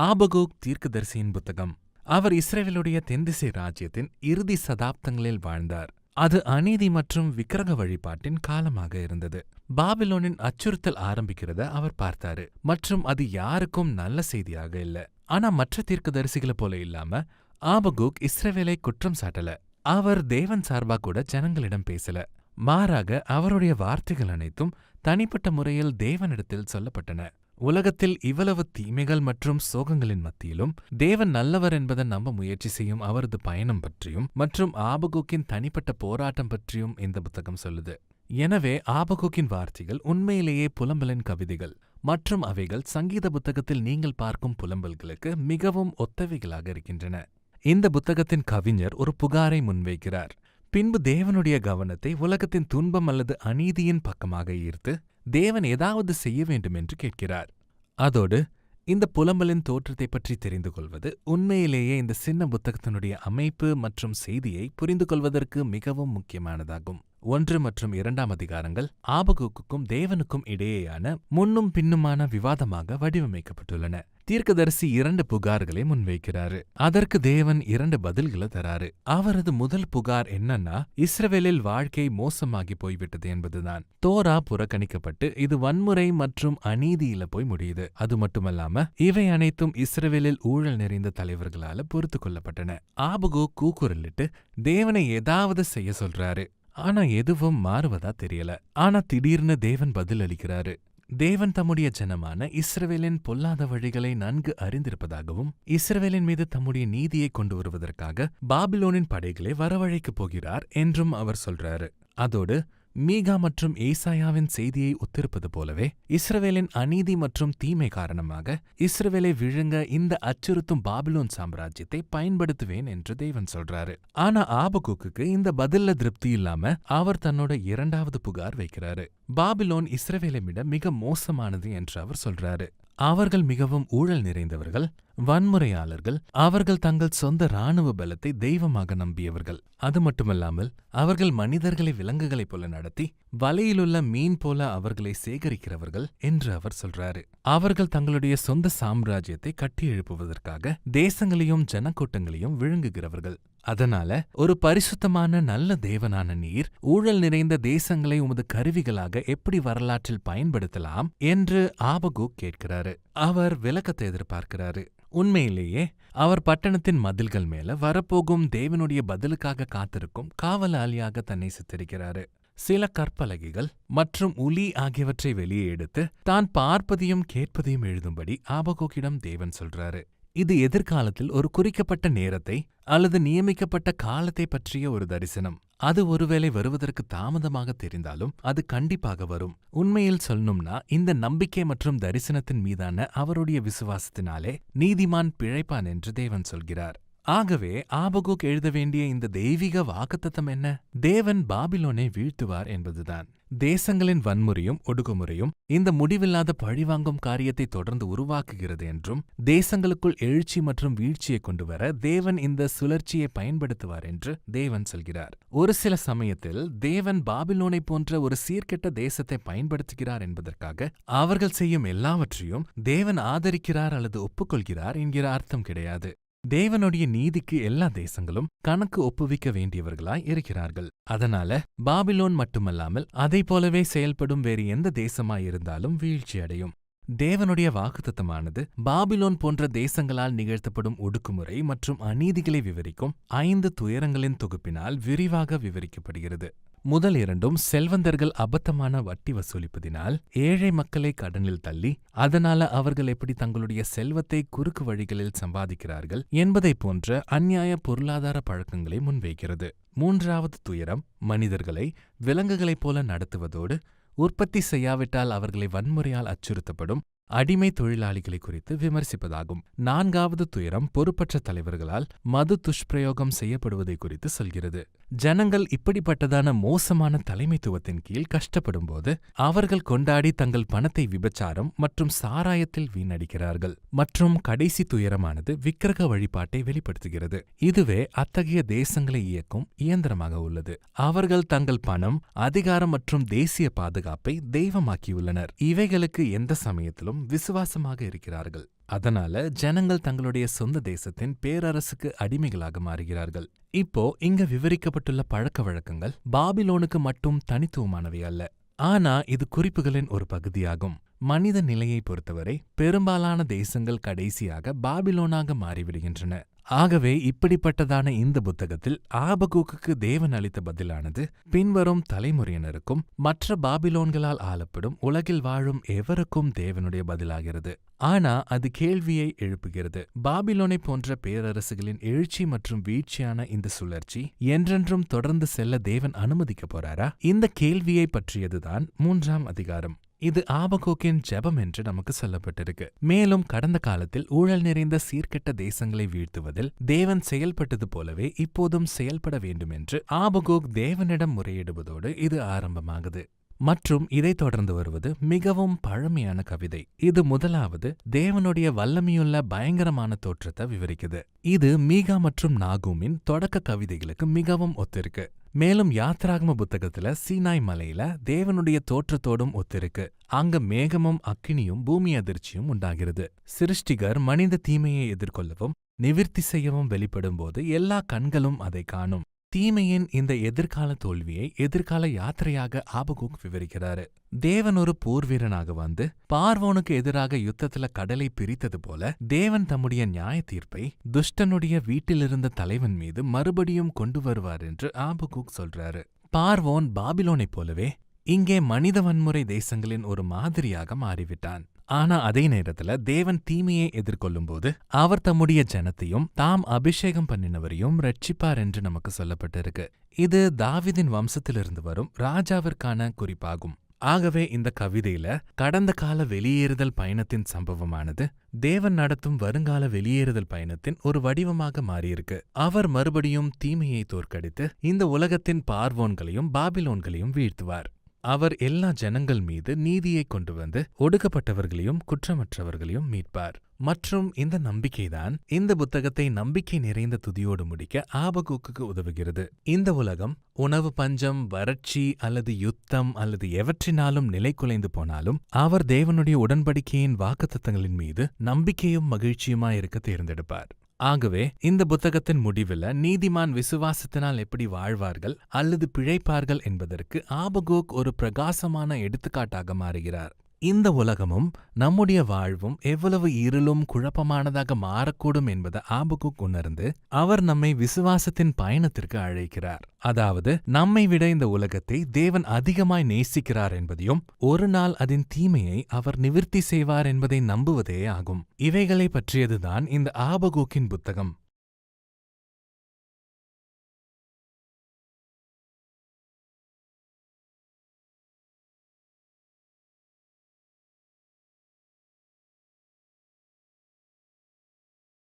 ஆபகோக் தீர்க்கதரிசியின் புத்தகம். அவர் இஸ்ரேலுடைய தென்திசை ராஜ்யத்தின் இறுதி சதாப்தங்களில் வாழ்ந்தார். அது அநீதி மற்றும் விக்கிரக வழிபாட்டின் காலமாக இருந்தது. பாபிலோனின் அச்சுறுத்தல் ஆரம்பிக்கிறத அவர் பார்த்தாரு. மற்றும் அது யாருக்கும் நல்ல செய்தியாக இல்ல. ஆனா மற்ற தீர்க்கதரிசிகளை போல இல்லாம ஆபகூக் இஸ்ரவேலை குற்றம் சாட்டல. அவர் தேவன் சார்பா கூட ஜனங்களிடம் பேசல. மாறாக அவருடைய வார்த்தைகள் அனைத்தும் தனிப்பட்ட முறையில் தேவனிடத்தில் சொல்லப்பட்டன. உலகத்தில் இவ்வளவு தீமைகள் மற்றும் சோகங்களின் மத்தியிலும் தேவன் நல்லவர் என்பதை நம்ப முயற்சி செய்யும் அவரது பயணம் பற்றியும் மற்றும் ஆபகோக்கின் தனிப்பட்ட போராட்டம் பற்றியும் இந்த புத்தகம் சொல்லுது. எனவே ஆபகூக்கின் வார்த்தைகள் உண்மையிலேயே புலம்பலின் கவிதைகள் மற்றும் அவைகள் சங்கீத புத்தகத்தில் நீங்கள் பார்க்கும் புலம்பல்களுக்கு மிகவும் ஒத்தவைகளாக இருக்கின்றன. இந்த புத்தகத்தின் கவிஞர் ஒரு புகாரை முன்வைக்கிறார். பின்பு தேவனுடைய கவனத்தை உலகத்தின் துன்பம் அல்லது அநீதியின் பக்கமாக ஈர்த்து தேவன் ஏதாவது செய்ய வேண்டும் என்று கேட்கிறார். அதோடு இந்த புலம்பலின் தோற்றத்தை பற்றி தெரிந்து கொள்வது உண்மையிலேயே இந்த சின்ன புத்தகத்தினுடைய அமைப்பு மற்றும் செய்தியை புரிந்து கொள்வதற்கு மிகவும் முக்கியமானதாகும். ஒன்று மற்றும் இரண்டாம் அதிகாரங்கள் ஆபகுக்கும் தேவனுக்கும் இடையேயான முன்னும் பின்னுமான விவாதமாக வடிவமைக்கப்பட்டுள்ளன. தீர்க்கதரிசி இரண்டு புகார்களை முன்வைக்கிறாரு. அதற்கு தேவன் இரண்டு பதில்களை தராரு. அவரது முதல் புகார் என்னன்னா இஸ்ரவேலில் வாழ்க்கை மோசமாகி போய்விட்டது என்பதுதான். தோரா புறக்கணிக்கப்பட்டு இது வன்முறை மற்றும் அநீதியில போய் முடியுது. அது மட்டுமல்லாம இவை அனைத்தும் இஸ்ரவேலில் ஊழல் நிறைந்த தலைவர்களால பொறுத்து கொள்ளப்பட்டன. ஆபகோ கூக்குரலிட்டு தேவனை ஏதாவது செய்ய சொல்றாரு. ஆனா எதுவும் மாறுவதா தெரியல. ஆனா திடீர்னு தேவன் பதில் அளிக்கிறாரு. தேவன் தம்முடைய ஜனமான இஸ்ரவேலின் பொல்லாத வழிகளை நன்கு அறிந்திருப்பதாகவும் இஸ்ரவேலின் மீது தம்முடைய நீதியை கொண்டு வருவதற்காக பாபிலோனின் படைகளை வரவழைக்கப் போகிறார் என்றும் அவர் சொல்றாரு. அதோடு மீகா மற்றும் ஏசாயாவின் செய்தியை ஒத்திருப்பது போலவே இஸ்ரவேலின் அநீதி மற்றும் தீமை காரணமாக இஸ்ரவேலை விழுங்க இந்த அச்சுறுத்தும் பாபிலோன் சாம்ராஜ்யத்தை பயன்படுத்துவேன் என்று தேவன் சொல்றாரு. ஆனா ஆபகுக்கு இந்த பதில்ல திருப்தி இல்லாம அவர் தன்னோட இரண்டாவது புகார் வைக்கிறாரு. பாபிலோன் இஸ்ரவேலை விட மிக மோசமானது என்று அவர் சொல்றாரு. அவர்கள் மிகவும் ஊழல் நிறைந்தவர்கள் வன்முறையாளர்கள் அவர்கள் தங்கள் சொந்த இராணுவ பலத்தை தெய்வமாக நம்பியவர்கள். அது மட்டுமல்லாமல் அவர்கள் மனிதர்களை விலங்குகளைப் போல நடத்தி வலையிலுள்ள மீன் போல அவர்களை சேகரிக்கிறவர்கள் என்று அவர் சொல்றாரு. அவர்கள் தங்களுடைய சொந்த சாம்ராஜ்யத்தை கட்டி எழுப்புவதற்காக தேசங்களையும் ஜனக்கூட்டங்களையும் விழுங்குகிறவர்கள். அதனால ஒரு பரிசுத்தமான நல்ல தேவனான நீர் ஊழல் நிறைந்த தேசங்களை உமது கருவிகளாக எப்படி வரலாற்றில் பயன்படுத்தலாம் என்று ஆபகு கேட்கிறாரு. அவர் விளக்கத்தை எதிர்பார்க்கிறாரு. உண்மையிலேயே அவர் பட்டணத்தின் மதில்கள் மேல வரப்போகும் தேவனுடைய பதிலுக்காக காத்திருக்கும் காவலாளியாக தன்னை சித்தரிக்கிறாரு. சில கற்பலகைகள் மற்றும் உலி ஆகியவற்றை வெளியே எடுத்து தான் பார்ப்பதையும் கேட்பதையும் எழுதும்படி ஆபகோக்கிடம் தேவன் சொல்றாரு. இது எதிர்காலத்தில் ஒரு குறிக்கப்பட்ட நேரத்தை அல்லது நியமிக்கப்பட்ட காலத்தை பற்றிய ஒரு தரிசனம். அது ஒருவேளை வருவதற்கு தாமதமாக தெரிந்தாலும் அது கண்டிப்பாக வரும். உண்மையில் சொல்லணும்னா இந்த நம்பிக்கை மற்றும் தரிசனத்தின் மீதான அவருடைய விசுவாசத்தினாலே நீதிமான் பிழைப்பான் என்று தேவன் சொல்கிறார். ஆகவே ஆபகோக் எழுத வேண்டிய இந்த தெய்வீக வாக்குத்தத்தம் என்ன? தேவன் பாபிலோனை வீழ்த்துவார் என்பதுதான். தேசங்களின் வன்முறையும் ஒடுக்குமுறையும் இந்த முடிவில்லாத பழிவாங்கும் காரியத்தை தொடர்ந்து உருவாக்குகிறது என்றும் தேசங்களுக்குள் எழுச்சி மற்றும் வீழ்ச்சியை கொண்டு வர தேவன் இந்த சுழற்சியை பயன்படுத்துவார் என்று தேவன் சொல்கிறார். ஒரு சில சமயத்தில் தேவன் பாபிலோனை போன்ற ஒரு சீர்கெட்ட தேசத்தை பயன்படுத்துகிறார் என்பதற்காக அவர்கள் செய்யும் எல்லாவற்றையும் தேவன் ஆதரிக்கிறார் அல்லது ஒப்புக்கொள்கிறார் என்கிற அர்த்தம் கிடையாது. தேவனுடைய நீதிக்கு எல்லா தேசங்களும் கணக்கு ஒப்புவிக்க வேண்டியவர்களாய் இருக்கிறார்கள். அதனால பாபிலோன் மட்டுமல்லாமல் அதை போலவே செயல்படும் வேறு எந்த தேசமாயிருந்தாலும் வீழ்ச்சியடையும். தேவனுடைய வாக்குத்தத்தமானது பாபிலோன் போன்ற தேசங்களால் நிகழ்த்தப்படும் ஒடுக்குமுறை மற்றும் அநீதிகளை விவரிக்கும் ஐந்து துயரங்களின் தொகுப்பினால் விரிவாக விவரிக்கப்படுகிறது. முதல் இரண்டும் செல்வந்தர்கள் அபத்தமான வட்டி வசூலிப்பதினால் ஏழை மக்களை கடனில் தள்ளி அதனால அவர்கள் எப்படி தங்களுடைய செல்வத்தை குறுக்கு வழிகளில் சம்பாதிக்கிறார்கள் என்பதைப் போன்ற அந்நியாய பொருளாதார பழக்கங்களை முன்வைக்கிறது. மூன்றாவது துயரம் மனிதர்களை விலங்குகளைப் போல நடத்துவதோடு உற்பத்தி செய்யாவிட்டால் அவர்களை வன்முறையால் அச்சுறுத்தப்படும் அடிமை தொழிலாளிகளை குறித்து விமர்சிப்பதாகும். நான்காவது துயரம் பொறுப்பற்ற தலைவர்களால் மது துஷ்பிரயோகம் செய்யப்படுவதை குறித்து சொல்கிறது. ஜனங்கள் இப்படிப்பட்டதான மோசமான தலைமைத்துவத்தின் கீழ் கஷ்டப்படும்போது அவர்கள் கொண்டாடி தங்கள் பணத்தை விபச்சாரம் மற்றும் சாராயத்தில் வீணடிக்கிறார்கள் மற்றும் கடைசி துயரமானது விக்கிரக வழிபாட்டை வெளிப்படுத்துகிறது. இதுவே அத்தகைய தேசங்களை இயக்கும் இயந்திரமாக உள்ளது. அவர்கள் தங்கள் பணம் அதிகாரம் மற்றும் தேசிய பாதுகாப்பை தெய்வமாக்கியுள்ளனர். இவைகளுக்கு எந்த சமயத்திலும் விசுவாசமாக இருக்கிறார்கள். அதனால ஜனங்கள் தங்களுடைய சொந்த தேசத்தின் பேரரசுக்கு அடிமைகளாக மாறுகிறார்கள். இப்போ இங்க விவரிக்கப்பட்டுள்ள பழக்க வழக்கங்கள் பாபிலோனுக்கு மட்டும் தனித்துவமானவை அல்ல. ஆனா இது குறிப்புகளின் ஒரு பகுதியாகும். மனித நிலையை பொறுத்தவரை பெரும்பாலான தேசங்கள் கடைசியாக பாபிலோனாக மாறிவிடுகின்றன. ஆகவே இப்படிப்பட்டதான இந்த புத்தகத்தில் ஆபகூக்குக்கு தேவன் அளித்த பதிலானது பின்வரும் தலைமுறையினருக்கும் மற்ற பாபிலோன்களால் ஆளப்படும் உலகில் வாழும் எவருக்கும் தேவனுடைய பதிலாகிறது. ஆனா அது கேள்வியை எழுப்புகிறது. பாபிலோனை போன்ற பேரரசுகளின் எழுச்சி மற்றும் வீழ்ச்சியான இந்த சுழற்சி என்றென்றும் தொடர்ந்து செல்ல தேவன் அனுமதிக்க போறாரா? இந்த கேள்வியை பற்றியதுதான் மூன்றாம் அதிகாரம். இது ஆபகோக்கின் ஜெபம் என்று நமக்கு சொல்லப்பட்டிருக்கு. மேலும் கடந்த காலத்தில் ஊழல் நிறைந்த சீர்கெட்ட தேசங்களை வீழ்த்துவதில் தேவன் செயல்பட்டது போலவே இப்போதும் செயல்பட வேண்டும் என்று ஆபகோக் தேவனிடம் முறையிடுவதோடு இது ஆரம்பமாகுது. மற்றும் இதைத் தொடர்ந்து வருவது மிகவும் பழமையான கவிதை. இது முதலாவது தேவனுடைய வல்லமையுள்ள பயங்கரமான தோற்றத்தை விவரிக்குது. இது மீகா மற்றும் நாகூமின் தொடக்க கவிதைகளுக்கு மிகவும் ஒத்திருக்கு. மேலும் யாத்ராகம புத்தகத்துல சீனாய் மலையில தேவனுடைய தோற்றத்தோடும் ஒத்திருக்கு. அங்க மேகமும் அக்கினியும் பூமி அதிர்ச்சியும் உண்டாகிறது. சிருஷ்டிகர் மனித தீமையை எதிர்கொள்ளவும் நிவிர்த்தி செய்யவும் வெளிப்படும்போது எல்லா கண்களும் அதை காணும். தீமையின் இந்த எதிர்கால தோல்வியை எதிர்கால யாத்திரையாக ஆபகுக் விவரிக்கிறாரு. தேவன் ஒரு போர்வீரனாக வந்து பார்வோனுக்கு எதிராக யுத்தத்துல கடலை பிரித்தது போல தேவன் தம்முடைய நியாய தீர்ப்பை துஷ்டனுடைய வீட்டிலிருந்த தலைவன் மீது மறுபடியும் கொண்டு வருவார் என்று ஆபகுக் சொல்றாரு. பார்வோன் பாபிலோனைப் போலவே இங்கே மனித வன்முறை தேசங்களின் ஒரு மாதிரியாக மாறிவிட்டான். ஆனா அதே நேரத்துல தேவன் தீமையை எதிர்கொள்ளும்போது அவர் தம்முடைய ஜனத்தையும் தாம் அபிஷேகம் பண்ணினவரையும் ரட்சிப்பார் என்று நமக்கு சொல்லப்பட்டிருக்கு. இது தாவிதின் வம்சத்திலிருந்து வரும் ராஜாவிற்கான குறிப்பாகும். ஆகவே இந்த கவிதையில கடந்த கால வெளியேறுதல் பயணத்தின் சம்பவமானது தேவன் நடத்தும் வருங்கால வெளியேறுதல் பயணத்தின் ஒரு வடிவமாக மாறியிருக்கு. அவர் மறுபடியும் தீமையை தோற்கடித்து இந்த உலகத்தின் பார்வோன்களையும் பாபிலோன்களையும் வீழ்த்துவார். அவர் எல்லா ஜனங்கள் மீது நீதியை கொண்டு வந்து ஒடுக்கப்பட்டவர்களையும் குற்றமற்றவர்களையும் மீட்பார். மற்றும் இந்த நம்பிக்கைதான் இந்த புத்தகத்தை நம்பிக்கை நிறைந்த துதியோடு முடிக்க ஆபகூக்குக்கு உதவுகிறது. இந்த உலகம் உணவு பஞ்சம் வறட்சி அல்லது யுத்தம் அல்லது எவற்றினாலும் நிலை குலைந்து போனாலும் அவர் தேவனுடைய உடன்படிக்கையின் வாக்குத்தத்தங்களின் மீது நம்பிக்கையும் மகிழ்ச்சியுமாயிருக்க தேர்ந்தெடுப்பார். ஆகவே இந்த புத்தகத்தின் முடிவில் நீதிமான் விசுவாசத்தினால் எப்படி வாழ்வார்கள் அல்லது பிழைப்பார்கள் என்பதற்கு ஆபகோக் ஒரு பிரகாசமான எடுத்துக்காட்டாக மாறுகிறார். இந்த உலகமும் நம்முடைய வாழ்வும் எவ்வளவு இருளும் குழப்பமானதாக மாறக்கூடும் என்பதை ஆபகுக் உணர்ந்து அவர் நம்மை விசுவாசத்தின் பயணத்திற்கு அழைக்கிறார். அதாவது நம்மை விட இந்த உலகத்தை தேவன் அதிகமாய் நேசிக்கிறார் என்பதையும் ஒரு நாள் அதன் தீமையை அவர் நிவிற்த்தி செய்வார் என்பதை நம்புவதே ஆகும். இவைகளை பற்றியதுதான் இந்த ஆபகூக்கின் புத்தகம்.